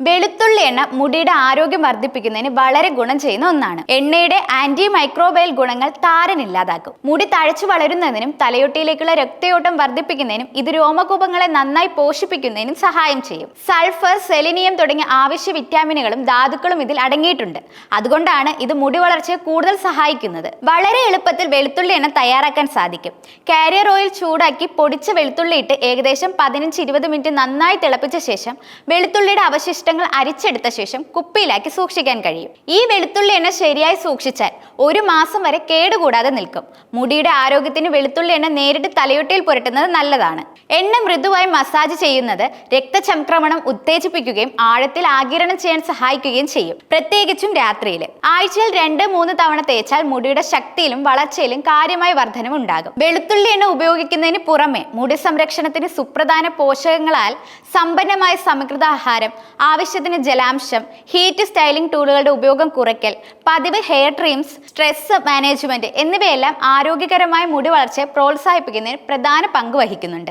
വെളുത്തുള്ളി എണ്ണ മുടിയുടെ ആരോഗ്യം വർദ്ധിപ്പിക്കുന്നതിന് വളരെ ഗുണം ചെയ്യുന്ന ഒന്നാണ്. എണ്ണയുടെ ആന്റി മൈക്രോബയൽ ഗുണങ്ങൾ താരനില്ലാതാക്കും മുടി തഴച്ചു വളരുന്നതിനും തലയൊട്ടിയിലേക്കുള്ള രക്തയോട്ടം വർദ്ധിപ്പിക്കുന്നതിനും ഇത് രോമകൂപങ്ങളെ നന്നായി പോഷിപ്പിക്കുന്നതിനും സഹായം ചെയ്യും. സൾഫർ സെലിനിയം തുടങ്ങിയ ആവശ്യ വിറ്റാമിനുകളും ധാതുക്കളും ഇതിൽ അടങ്ങിയിട്ടുണ്ട്. അതുകൊണ്ടാണ് ഇത് മുടി വളർച്ചയെ കൂടുതൽ സഹായിക്കുന്നത്. വളരെ എളുപ്പത്തിൽ വെളുത്തുള്ളി എണ്ണ തയ്യാറാക്കാൻ സാധിക്കും. കാരിയർ ഓയിൽ ചൂടാക്കി പൊടിച്ച വെളുത്തുള്ളി ഇട്ട് ഏകദേശം പതിനഞ്ച് ഇരുപത് മിനിറ്റ് നന്നായി തിളപ്പിച്ച ശേഷം വെളുത്തുള്ളിയുടെ അവശിഷ്ടങ്ങൾ അരിച്ചെടുത്ത ശേഷം കുപ്പിയിലാക്കി സൂക്ഷിക്കാൻ കഴിയും. ഈ വെളുത്തുള്ളി എണ്ണ ശരിയായി സൂക്ഷിച്ചാൽ ഒരു മാസം വരെ കേടുകൂടാതെ നിൽക്കും. മുടിയുടെ ആരോഗ്യത്തിന് വെളുത്തുള്ളി എണ്ണ നേരിട്ട് തലയൊട്ടിയിൽ പുരട്ടുന്നത് നല്ലതാണ്. എണ്ണ മൃദുവായി മസാജ് ചെയ്യുന്നത് രക്തചംക്രമണം ഉത്തേജിപ്പിക്കുകയും ആഴത്തിൽ ആകിരണം ചെയ്യാൻ സഹായിക്കുകയും ചെയ്യും. പ്രത്യേകിച്ചും രാത്രിയിൽ ആഴ്ചയിൽ രണ്ട് മൂന്ന് തവണ തേച്ചാൽ മുടിയുടെ ശക്തിയിലും വളർച്ചയിലും കാര്യമായ വർധനം ഉണ്ടാകും. വെളുത്തുള്ളി എണ്ണ ഉപയോഗിക്കുന്നതിന് പുറമെ മുടി സംരക്ഷണത്തിന് സുപ്രധാന പോഷകങ്ങളാൽ സമ്പന്നമായ സമീകൃത ആഹാരം ആവശ്യത്തിന് ജലാംശം ഹീറ്റ് സ്റ്റൈലിംഗ് ടൂളുകളുടെ ഉപയോഗം കുറയ്ക്കൽ പതിവ് ഹെയർ ട്രീംസ് സ്ട്രെസ് മാനേജ്മെന്റ് എന്നിവയെല്ലാം ആരോഗ്യകരമായ മുടി വളർച്ചയെ പ്രോത്സാഹിപ്പിക്കുന്നതിന് പ്രധാന പങ്ക് വഹിക്കുന്നുണ്ട്.